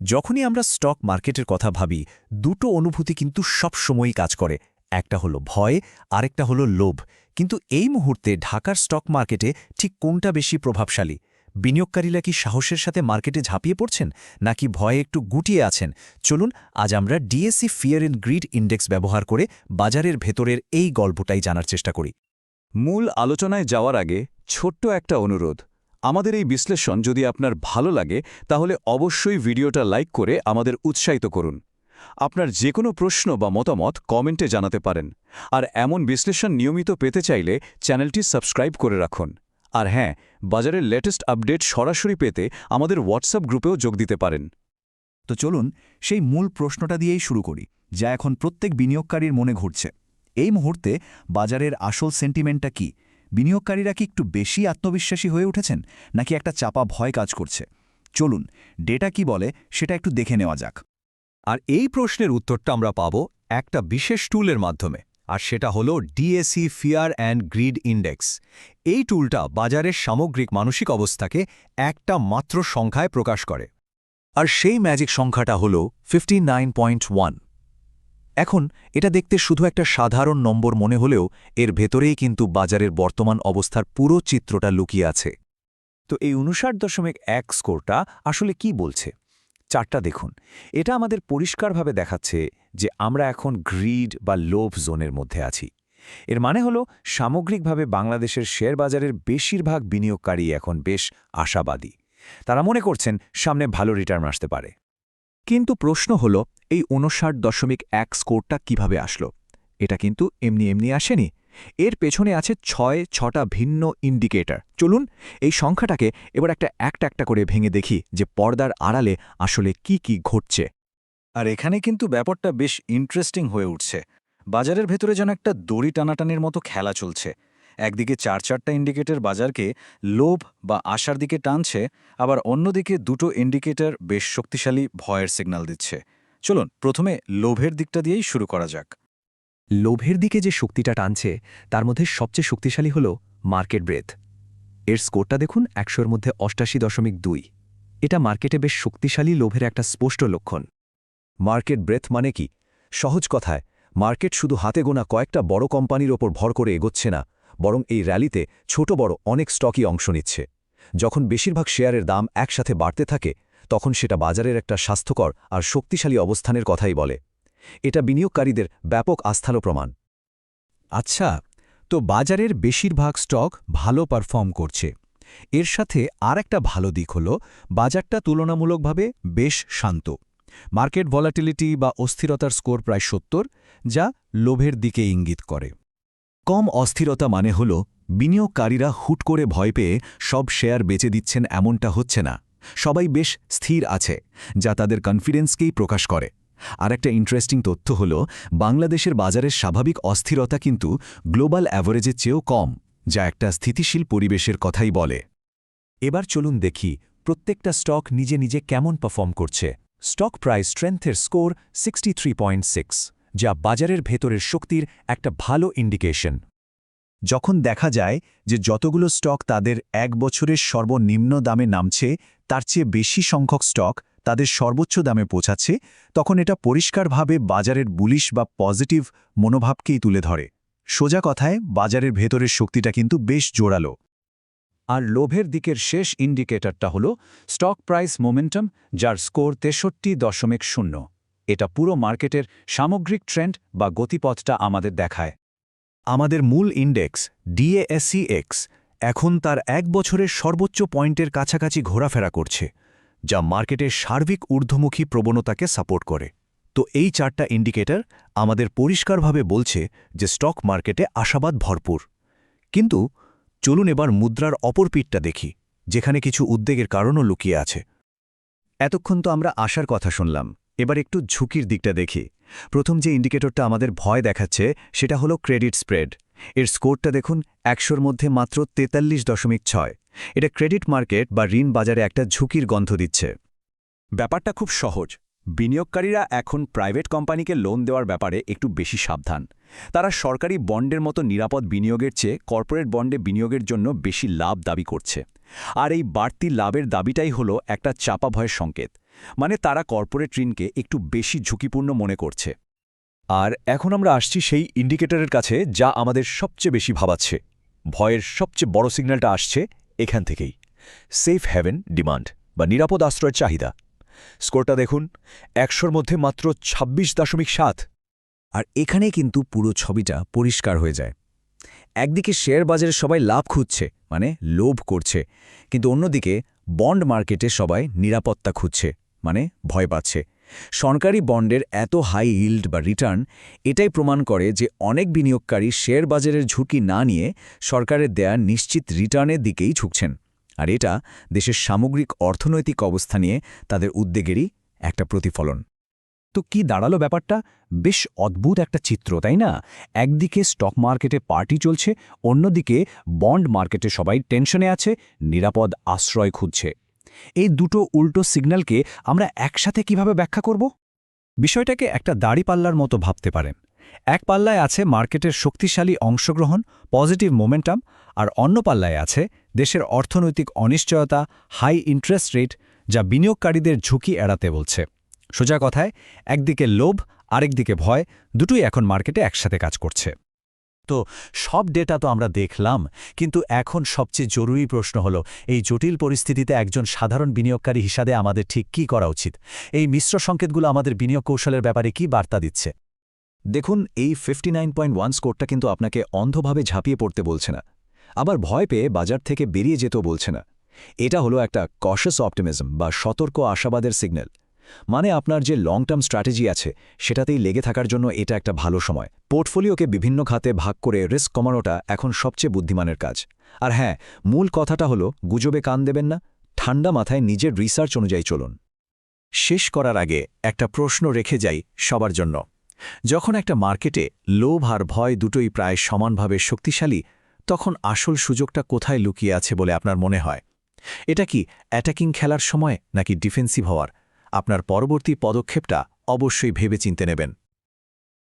যখনই আমরা স্টক মার্কেটের কথা ভাবি, দুটো অনুভূতি কিন্তু সব সময়ই কাজ করে। একটা হলো ভয়, আরেকটা হলো লোভ। কিন্তু এই মুহূর্তে ঢাকার স্টক মার্কেটে ঠিক কোনটা বেশি প্রভাবশালী? বিনিয়োগকারীরা কি সাহসের সাথে মার্কেটে ঝাঁপিয়ে পড়ছেন, নাকি ভয়ে একটু গুটিয়ে আছেন? চলুন, আজ আমরা DSC fear and greed index ব্যবহার করে বাজারের ভেতরের এই গল্পটাই জানার চেষ্টা করি। মূল আলোচনায় যাওয়ার আগে ছোট্ট একটা অনুরোধ। আমাদের এই বিশ্লেষণ যদি আপনার ভালো লাগে, তাহলে অবশ্যই ভিডিওটা লাইক করে আমাদের উৎসাহিত করুন। আপনার যে কোনো প্রশ্ন বা মতামত কমেন্টে জানাতে পারেন। আর এমন বিশ্লেষণ নিয়মিত পেতে চাইলে চ্যানেলটি সাবস্ক্রাইব করে রাখুন। আর হ্যাঁ বাজারের লেটেস্ট আপডেট সরাসরি পেতে আমাদের হোয়াটসঅ্যাপ গ্রুপেও যোগ দিতে পারেন। তো চলুন, সেই মূল প্রশ্নটা দিয়েই শুরু করি, যা এখন প্রত্যেক বিনিয়োগকারীর মনে ঘুরছে। এই মুহূর্তে বাজারের আসল সেন্টিমেন্টটা কি? বিনিয়োগকারীরা কি একটু বেশি আত্মবিশ্বাসী হয়ে উঠেছেন, নাকি একটা চাপা ভয় কাজ করছে? চলুন, ডেটা কি বলে সেটা একটু দেখে নেওয়া যাক। আর এই প্রশ্নের উত্তরটা আমরা পাব একটা বিশেষ টুলের মাধ্যমে, আর সেটা হলো DSE fear and greed index এই টুলটা বাজারের সামগ্রিক মানসিক অবস্থাকে একটা মাত্র সংখ্যায় প্রকাশ করে। আর সেই ম্যাজিক সংখ্যাটা হল ফিফটি এখন এটা দেখতে শুধু একটা সাধারণ নম্বর মনে হলেও এর ভেতরেই কিন্তু বাজারের বর্তমান অবস্থার পুরো চিত্রটা লুকিয়ে আছে। তো এই উনষাট দশমিক এক স্কোরটা আসলে কি বলছে? চারটা দেখুন। এটা আমাদের পরিষ্কারভাবে দেখাচ্ছে যে আমরা এখন গ্রিড বা লোভ জোনের মধ্যে আছি। এর মানে হলো সামগ্রিকভাবে বাংলাদেশের শেয়ার বাজারের বেশিরভাগ বিনিয়োগকারী এখন বেশ আশাবাদী। তারা মনে করছেন সামনে ভালো রিটার্ন আসতে পারে। কিন্তু প্রশ্ন হল এই উনষাট দশমিক এক স্কোরটা কীভাবে আসলো? এটা কিন্তু এমনি এমনি আসেনি। এর পেছনে আছে ছয় ছটা ভিন্ন ইন্ডিকেটর চলুন এই সংখ্যাটাকে এবার একটা একটা একটা করে ভেঙে দেখি যে পর্দার আড়ালে আসলে কি কি ঘটছে। আর এখানে কিন্তু ব্যাপারটা বেশ ইন্টারেস্টিং হয়ে উঠছে। বাজারের ভেতরে যেন একটা দড়ি টানাটানির মতো খেলা চলছে। একদিকে চার চারটা ইন্ডিকেটর বাজারকে লোভ বা আশার দিকে টানছে, আবার অন্যদিকে দুটো ইন্ডিকেটর বেশ শক্তিশালী ভয়ের সিগন্যাল দিচ্ছে। চলুন, প্রথমে লোভের দিকটা দিয়েই শুরু করা যাক। লোভের দিকে যে শক্তিটা টানছে, তার মধ্যে সবচেয়ে শক্তিশালী হল মার্কেট ব্রেথ। এর স্কোরটা দেখুন একশোর মধ্যে অষ্টাশি দশমিক দুই। এটা মার্কেটে বেশ শক্তিশালী লোভের একটা স্পষ্ট লক্ষণ। মার্কেট ব্রেথ মানে কি? সহজ কথায়, মার্কেট শুধু হাতে গোনা কয়েকটা বড় কোম্পানির ওপর ভর করে এগোচ্ছে না, বরং এই র্যালিতে ছোট বড় অনেক স্টকই অংশ নিচ্ছে। যখন বেশিরভাগ শেয়ারের দাম একসাথে বাড়তে থাকে তখন সেটা বাজারের একটা স্বাস্থ্যকর আর শক্তিশালী অবস্থানের কথাই বলে। এটা বিনিয়োগকারীদের ব্যাপক আস্থালো প্রমাণ আচ্ছা তো বাজারের বেশিরভাগ স্টক ভালো পারফর্ম করছে। এর সাথে আর একটা ভালো দিক হল, বাজারটা তুলনামূলকভাবে বেশ শান্ত। মার্কেট ভলাটিলিটি বা অস্থিরতার স্কোর প্রায় সত্তর, যা লোভের দিকে ইঙ্গিত করে। কম অস্থিরতা মানে হল, বিনিয়োগকারীরা হুট করে ভয় পেয়ে সব শেয়ার বেচে দিচ্ছেন এমনটা হচ্ছে না। সবাই বেশ স্থির আছে, যা তাদের কনফিডেন্সকেই প্রকাশ করে। আর একটা ইন্টারেস্টিং তথ্য হল, বাংলাদেশের বাজারের স্বাভাবিক অস্থিরতা কিন্তু গ্লোবাল অ্যাভারেজের চেয়েও কম, যা একটা স্থিতিশীল পরিবেশের কথাই বলে। এবার চলুন দেখি প্রত্যেকটা স্টক নিজে নিজে কেমন পারফর্ম করছে। স্টক প্রাইস স্ট্রেংথের স্কোর সিক্সটি যা বাজারের ভেতরের শক্তির একটা ভালো ইন্ডিকেশন যখন দেখা যায় যে যতগুলো স্টক তাদের এক বছরের সর্বনিম্ন দামে নামছে তার চেয়ে বেশি সংখ্যক স্টক তাদের সর্বোচ্চ দামে পৌঁছাচ্ছে, তখন এটা পরিষ্কারভাবে বাজারের বুলিশ বা পজিটিভ মনোভাবকেই তুলে ধরে। সোজা কথায়, বাজারের ভেতরের শক্তিটা কিন্তু বেশ জোরালো। আর লোভের দিকের শেষ ইন্ডিকেটরটা হল স্টক প্রাইস মোমেন্টাম যার স্কোর তেষট্টি দশমিক শূন্য। এটা পুরো মার্কেটের সামগ্রিক ট্রেন্ড বা গতিপথটা আমাদের দেখায়। আমাদের মূল ইন্ডেক্স ডিএএসিএক্স এখন তার এক বছরের সর্বোচ্চ পয়েন্টের কাছাকাছি ঘোরাফেরা করছে, যা মার্কেটের সার্বিক ঊর্ধ্বমুখী প্রবণতাকে সাপোর্ট করে। তো এই চারটা ইন্ডিকেটর আমাদের পরিষ্কারভাবে বলছে যে স্টক মার্কেটে আশাবাদ ভরপুর। কিন্তু চলুন এবার মুদ্রার অপর পিঠটা দেখি, যেখানে কিছু উদ্বেগের কারণও লুকিয়ে আছে। এতক্ষণ তো আমরা আশার কথা শুনলাম, এবার একটু ঝুঁকির দিকটা দেখি। প্রথম যে ইন্ডিকেটরটা আমাদের ভয় দেখাচ্ছে, সেটা হলো ক্রেডিট স্প্রেড। এর স্কোরটা দেখুন একশোর মধ্যে মাত্র তেতাল্লিশ দশমিক ছয়। এটা ক্রেডিট মার্কেট বা ঋণ বাজারে একটা ঝুঁকির গন্ধ দিচ্ছে। ব্যাপারটা খুব সহজ। বিনিয়োগকারীরা এখন প্রাইভেট কোম্পানিকে লোন দেওয়ার ব্যাপারে একটু বেশি সাবধান। তারা সরকারি বন্ডের মতো নিরাপদ বিনিয়োগের চেয়ে কর্পোরেট বন্ডে বিনিয়োগের জন্য বেশি লাভ দাবি করছে। আর এই বাড়তি লাভের দাবিটাই হলো একটা চাপা ভয়ের সংকেত। মানে তারা কর্পোরেট ঋণকে একটু বেশি ঝুঁকিপূর্ণ মনে করছে। আর এখন আমরা আসছি সেই ইন্ডিকেটরের কাছে যা আমাদের সবচেয়ে বেশি ভাবাচ্ছে। ভয়ের সবচেয়ে বড় সিগন্যালটা আসছে এখান থেকেই। সেফ হ্যাভেন ডিমান্ড বা নিরাপদ আশ্রয়ের চাহিদা। স্কোরটা দেখুন, একশোর মধ্যে মাত্র ২৬ দশমিক সাত। আর এখানেই কিন্তু পুরো ছবিটা পরিষ্কার হয়ে যায়। একদিকে শেয়ার বাজারে সবাই লাভ খুঁজছে মানে লোভ করছে। কিন্তু অন্যদিকে বন্ড মার্কেটে সবাই নিরাপত্তা খুঁজছে মানে ভয় পাচ্ছে। সরকারি বন্ডের এত হাই ইল্ড বা রিটার্ন এটাই প্রমাণ করে যে অনেক বিনিয়োগকারী শেয়ার বাজারের ঝুঁকি না নিয়ে সরকারের দেয়া নিশ্চিত রিটার্নের দিকেই ঝুঁকছেন। আর এটা দেশের সামগ্রিক অর্থনৈতিক অবস্থা নিয়ে তাদের উদ্বেগেরই একটা প্রতিফলন। তো কি দাঁড়াল ব্যাপারটা? বেশ অদ্ভুত একটা চিত্র, তাই না? একদিকে স্টক মার্কেটে পার্টি চলছে, অন্যদিকে বন্ড মার্কেটে সবাই টেনশনে আছে, নিরাপদ আশ্রয় খুঁজছে। এই দুটো উল্টো সিগন্যালকে আমরা একসাথে কীভাবে ব্যাখ্যা করব? বিষয়টাকে একটা দাড়িপাল্লার মতো ভাবতে পারেন। এক পাল্লায় আছে মার্কেটের শক্তিশালী অংশগ্রহণ, পজিটিভ মোমেন্টাম, আর অন্য পাল্লায় আছে দেশের অর্থনৈতিক অনিশ্চয়তা, হাই ইন্টারেস্ট রেট, যা বিনিয়োগকারীদের ঝুঁকি এড়াতে বলছে। সোজা কথায়, একদিকে লোভ, আরেকদিকে ভয়, দুটোই এখন মার্কেটে একসাথে কাজ করছে। তো সব ডেটা তো আমরা দেখলাম, কিন্তু এখন সবচেয়ে জরুরি প্রশ্ন হলো, এই জটিল পরিস্থিতিতে একজন সাধারণ বিনিয়োগকারী হিসাবে আমাদের ঠিক কী করা উচিত? এই মিশ্র সংকেতগুলো আমাদের বিনিয়োগ কৌশলের ব্যাপারে কি বার্তা দিচ্ছে? দেখুন, এই ফিফটি স্কোরটা কিন্তু আপনাকে অন্ধভাবে ঝাঁপিয়ে পড়তে বলছে না। আবার ভয় পেয়ে বাজার থেকে বেরিয়ে যেতেও বলছে না। এটা হলো একটা কশাস অপটিমিজম বা সতর্ক আশাবাদের সিগন্যাল মানে আপনার যে লং টার্ম স্ট্র্যাটেজি আছে, সেটাতেই লেগে থাকার জন্য এটা একটা ভালো সময়। পোর্টফোলিওকে বিভিন্ন খাতে ভাগ করে রিস্ক কমানোটা এখন সবচেয়ে বুদ্ধিমানের কাজ। আর হ্যাঁ মূল কথাটা হলো, গুজবে কান দেবেন না, ঠান্ডা মাথায় নিজের রিসার্চ অনুযায়ী চলুন। শেষ করার আগে একটা প্রশ্ন রেখে যাই সবার জন্য। যখন একটা মার্কেটে লোভ আর ভয় দুটোই প্রায় সমানভাবে শক্তিশালী, তখন আসল সুযোগটা কোথায় লুকিয়ে আছে বলে আপনার মনে হয়? এটা কি অ্যাটাকিং খেলার সময় নাকি ডিফেন্সিভ হওয়ার? আপনার পরবর্তী পদক্ষেপটা অবশ্যই ভেবেচিন্তে নেবেন।